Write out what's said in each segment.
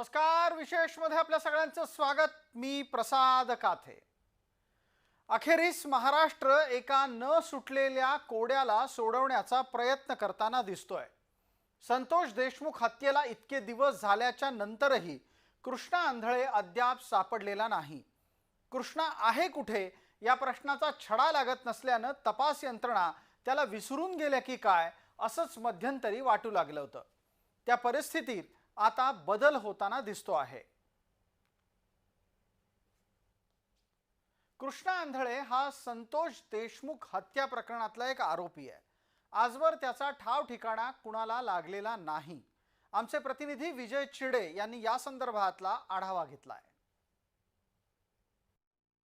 नमस्कार विशेषमध्ये आपल्या सगळ्यांचं स्वागत. मी प्रसाद काथे. अखेरीस महाराष्ट्र एका न सुटलेल्या कोड्याला सोडवण्याचा प्रयत्न करताना दिसतोय. संतोष देशमुख हत्येला इतके दिवस झाल्याच्या नंतरही कृष्णा आंधळे अद्याप सापडलेला नाही. कृष्णा आहे कुठे? या प्रश्नाचा छडा लागत नसल्यानं तपास यंत्रणा त्याला विसरून गेल्या की काय असंच मध्यंतरी वाटू लागलं होतं. त्या परिस्थितीत आता बदल होताना दिसतो आहे. कृष्णा आंधळे हा संतोष देशमुख हत्या प्रकरणातला एक आरोपी आहे. आजवर त्याचा ठाव ठिकाणा कुणाला लागलेला नाही. आमचे प्रतिनिधी विजय चिडे यांनी या संदर्भातला आढावा घेतलाय.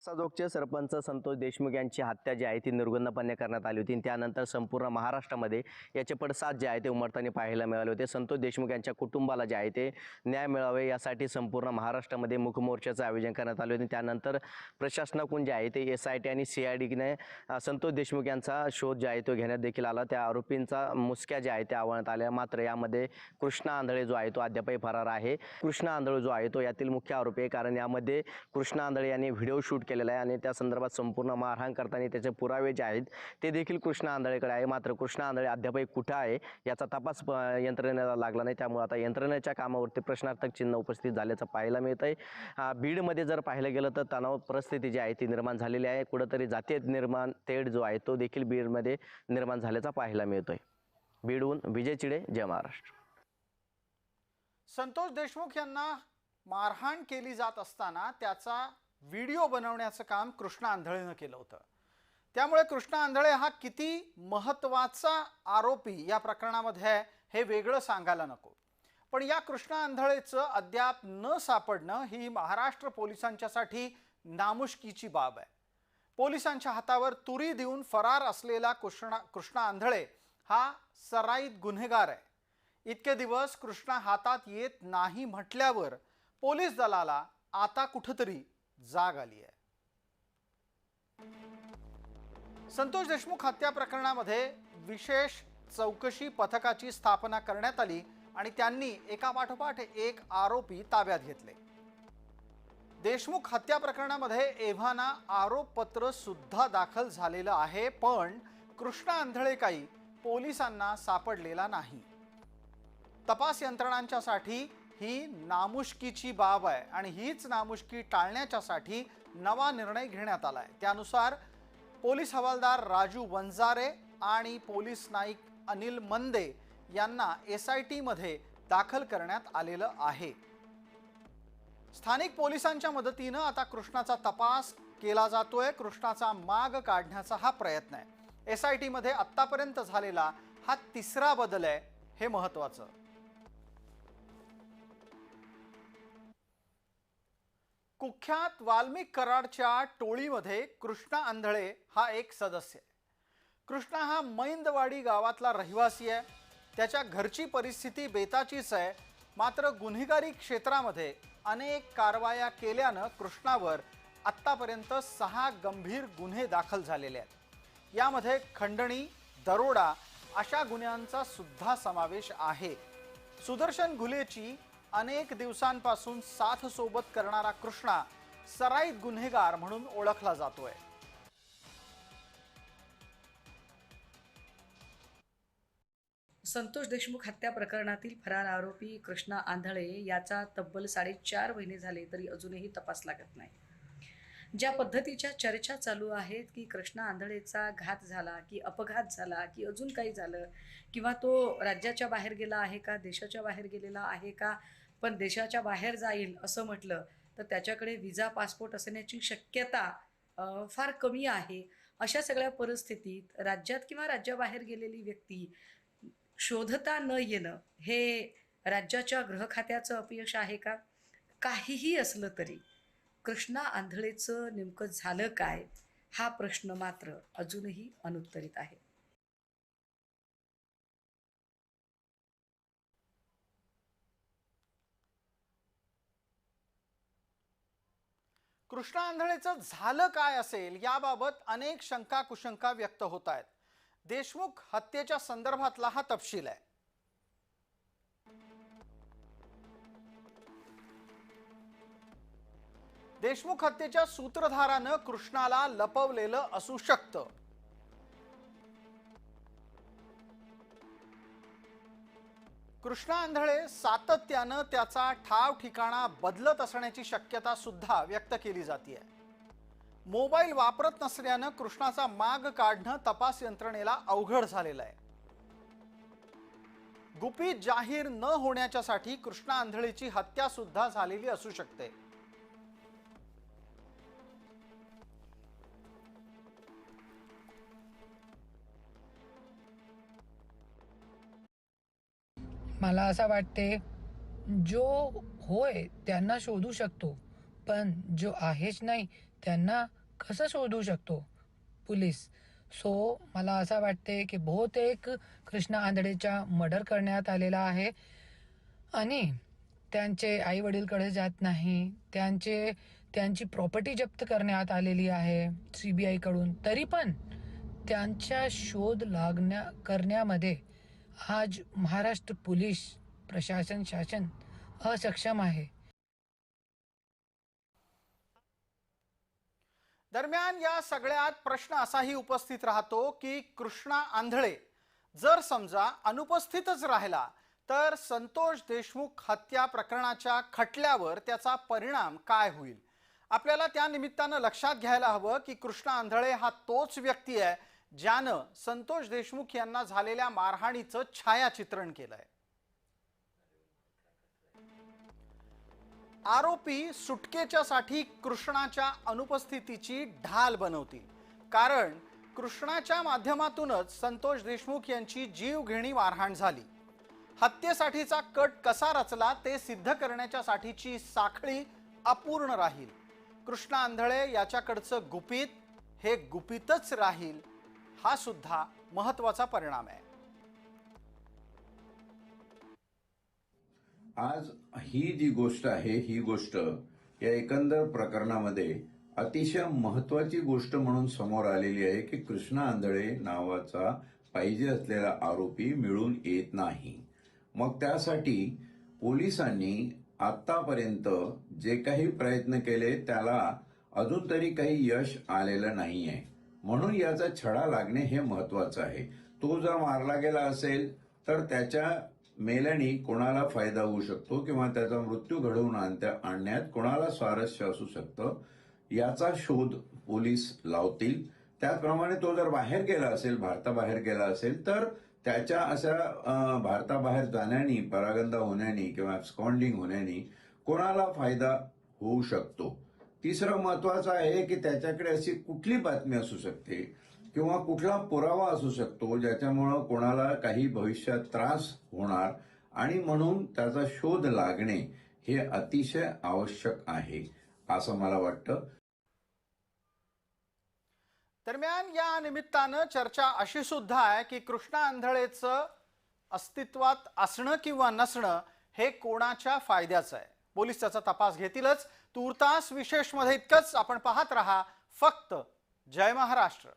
साजोगचे सरपंच संतोष देशमुख यांची हत्या जी आहे ती निर्गुणपणे करण्यात आली होती. त्यानंतर संपूर्ण महाराष्ट्रामध्ये याचे पडसाद जे आहे ते उमटताना पाहायला मिळाले होते. संतोष देशमुख यांच्या कुटुंबाला जे आहे ते न्याय मिळावे यासाठी संपूर्ण महाराष्ट्रामध्ये मुखमोर्चाचं आयोजन करण्यात आले होते. त्यानंतर प्रशासनाकडून जे आहे ते एस आय टी आणि सी आय डीने संतोष देशमुख यांचा शोध जे आहे तो घेण्यात देखील आला. त्या आरोपींचा मुसक्या जे आहे त्या आवळण्यात आल्या. मात्र यामध्ये कृष्णा आंधळे जो आहे तो अद्यापही फरार आहे. कृष्णा आंधळे जो आहे तो यातील मुख्य आरोपी आहे. कारण यामध्ये कृष्णा आंधळे यांनी व्हिडिओ शूट केलेला आहे आणि त्या संदर्भात संपूर्ण मारहाण करताना त्याचे पुरावे जे आहेत ते देखील कृष्णा आंधळेकडे आहे. मात्र कृष्णा आंधळे अद्यापही कुठं आहे याचा तपास यंत्रणेला लागला नाही. त्यामुळे आता यंत्रणेच्या कामावरती प्रश्नार्थक चिन्ह उपस्थित झाल्याचं पाहायला मिळत आहे बीडमध्ये जर पाहिलं गेलं तर तणाव परिस्थिती जी आहे ती निर्माण झालेली आहे. कुठंतरी जातीय निर्माण तेढ जो आहे तो देखील बीडमध्ये निर्माण झाल्याचा पाहायला मिळतोय. बीडहून विजय चिडे जय महाराष्ट्र. संतोष देशमुख यांना मारहाण केली जात असताना त्याचा व्हिडिओ बनवण्याचं काम कृष्णा आंधळेनं केलं होतं. त्यामुळे कृष्णा आंधळे हा किती महत्त्वाचा आरोपी या प्रकरणामध्ये आहे हे वेगळं सांगायला नको. पण या कृष्णा आंधळेचं अद्याप न सापडणं ही महाराष्ट्र पोलिसांच्यासाठी नामुष्कीची बाब आहे. पोलिसांच्या हातावर तुरी देऊन फरार असलेला कृष्णा कृष्णा आंधळे हा सराईत गुन्हेगार आहे. इतके दिवस कृष्णा हातात येत नाही म्हटल्यावर पोलीस दलाला आता कुठंतरी जाग आली आहे. संतोष देशमुख हत्या प्रकरणामध्ये विशेष चौकशी पथकाची स्थापना करण्यात आली आणि त्यांनी एका पाठोपाठ एक आरोपी ताब्यात घेतले. देशमुख हत्या प्रकरणामध्ये एव्हाना आरोपपत्र सुद्धा दाखल झालेलं आहे पण कृष्णा आंधळेकाई पोलिसांना सापडलेला नाही. तपास यंत्रणांच्यासाठी ही नामुष्कीची बाब आहे आणि हीच नामुष्की टाळण्याच्यासाठी नवा निर्णय घेण्यात आला आहे त्यानुसार पोलीस हवालदार राजू वंजारे आणि पोलीस नाईक अनिल मंदे यांना एस आय टीमध्ये दाखल करण्यात आलेलं आहे. स्थानिक पोलिसांच्या मदतीनं आता कृष्णाचा तपास केला जातोय. कृष्णाचा माग काढण्याचा हा प्रयत्न आहे. एस आय टीमध्ये आत्तापर्यंत झालेला हा तिसरा बदल आहे हे महत्त्वाचं. कुख्यात वाल्मिक कराडच्या टोळीमध्ये कृष्णा आंधळे हा एक सदस्य आहे. कृष्णा हा मैंदवाडी गावातला रहिवासी आहे. त्याच्या घरची परिस्थिती बेताचीच आहे. मात्र गुन्हेगारी क्षेत्रामध्ये अनेक कारवाया केल्यानं कृष्णावर आत्तापर्यंत सहा गंभीर गुन्हे दाखल झालेले आहेत. यामध्ये खंडणी दरोडा अशा गुन्ह्यांचा सुद्धा समावेश आहे. सुदर्शन घुलेची अनेक दिवसांपासून साथ सोबत करणारा कृष्णा सराईत गुन्हेगार म्हणून ओळखला जातोय. संतोष देशमुख हत्या प्रकरणातील फरार आरोपी कृष्णा आंधळे याचा तब्बल साडेचार महिने झाले तरी अजूनही तपास लागत नाही. ज्या पद्धतीच्या चर्चा चालू आहेत की कृष्णा आंधळेचा घात झाला की अपघात झाला की अजून काही झालं किंवा तो राज्याच्या बाहेर गेला आहे का देशाच्या बाहेर गेलेला आहे का पण देशाच्या बाहेर जाईल असं म्हटलं तर त्याच्याकडे विजा पासपोर्ट असण्याची शक्यता फार कमी आहे. अशा सगळ्या परिस्थितीत राज्यात किंवा राज्याबाहेर गेलेली व्यक्ती शोधता न येणं हे राज्याच्या गृहखात्याचं अपयश आहे का? काहीही असलं तरी कृष्णा आंधळेचं नेमकं झालं काय? हा प्रश्न मात्र अजूनही अनुत्तरित आहे. कृष्णा आंधळेचं झालं काय असेल याबाबत अनेक शंका कुशंका व्यक्त होत आहेत. देशमुख हत्येच्या संदर्भातला हा तपशील आहे. देशमुख हत्येच्या सूत्रधारानं कृष्णाला लपवलेलं असू शकतं. कृष्णा आंधळे सातत्यानं त्याचा ठाव ठिकाणा बदलत असण्याची शक्यता सुद्धा व्यक्त केली जाते मोबाईल वापरत नसल्यानं कृष्णाचा माग काढणं तपास यंत्रणेला अवघड झालेलं आहे. गुपित जाहीर न होण्याच्यासाठी कृष्णा आंधळेची हत्या सुद्धा झालेली असू शकते. मला असं वाटते जो होय त्यांना शोधू शकतो पण जो आहेच नाही त्यांना कसं शोधू शकतो? पुलीस. सो मला असं वाटते की बहुतेक कृष्णा आंधळेच्या मर्डर करण्यात आलेला आहे आणि त्यांचे आई वडीलकडे जात नाही. त्यांचे त्यांची प्रॉपर्टी जप्त करण्यात आलेली आहे सी बी आयकडून. तरी पण त्यांच्या शोध लागण्या करण्यामध्ये आज महाराष्ट्र पोलीस प्रशासन शासन असक्षम आहे. दरम्यान या सगळ्यात प्रश्न असाही उपस्थित राहतो की कृष्णा आंधळे जर समजा अनुपस्थितच राहिला तर संतोष देशमुख हत्या प्रकरणाच्या खटल्यावर त्याचा परिणाम काय होईल? आपल्याला त्या निमित्तानं लक्षात घ्यायला हवं की कृष्णा आंधळे हा तोच व्यक्ती आहे ज्यानं संतोष देशमुख यांना झालेल्या मारहाणीचं छायाचित्रण केलंय. आरोपी सुटकेच्यासाठी कृष्णाच्या अनुपस्थितीची ढाल बनवतील. कारण कृष्णाच्या माध्यमातूनच संतोष देशमुख यांची जीवघेणी मारहाण झाली. हत्येसाठीचा कट कसा रचला ते सिद्ध करण्याच्यासाठीची साखळी अपूर्ण राहील. कृष्णा आंधळे याच्याकडचं गुपित हे गुपितच राहील. हा सुद्धा महत्त्वाचा परिणाम आहे. आज ही जी गोष्ट आहे ही गोष्ट या एकंदर प्रकरणामध्ये अतिशय महत्वाची गोष्ट म्हणून समोर आलेली आहे की कृष्णा आंधळे नावाचा पाहिजे असलेला आरोपी मिळून येत नाही. मग त्यासाठी पोलिसांनी आतापर्यंत जे काही प्रयत्न केले त्याला अजून तरी काही यश आलेलं नाहीये. म्हणून याचा छडा लागणे हे महत्वाचं आहे. तो जर मारला गेला असेल तर त्याच्या मेल्याने कोणाला फायदा होऊ शकतो किंवा त्याचा मृत्यू घडवून आणत्या आणण्यात कोणाला स्वारस्य असू शकतं याचा शोध पोलीस लावतील. त्याचप्रमाणे तो जर बाहेर गेला असेल भारताबाहेर गेला असेल तर त्याच्या अशा भारताबाहेर जाण्याने परागंदा होण्याने किंवा स्कॉन्डिंग होण्यानी कोणाला फायदा होऊ शकतो. तिसरं महत्वाचं आहे की त्याच्याकडे अशी कुठली बातमी असू शकते किंवा कुठला पुरावा असू शकतो ज्याच्यामुळं कोणाला काही भविष्यात त्रास होणार आणि म्हणून त्याचा शोध लागणे हे अतिशय आवश्यक आहे असं मला वाटतं. दरम्यान या निमित्तानं चर्चा अशी सुद्धा आहे की कृष्णा आंधळेचं अस्तित्वात असणं किंवा नसणं हे कोणाच्या फायद्याचं आहे? पोलीस त्याचा तपास घेतीलच. तूर्तास विशेषमध्ये इतकंच आपण पाहत राहा. फक्त जय महाराष्ट्र.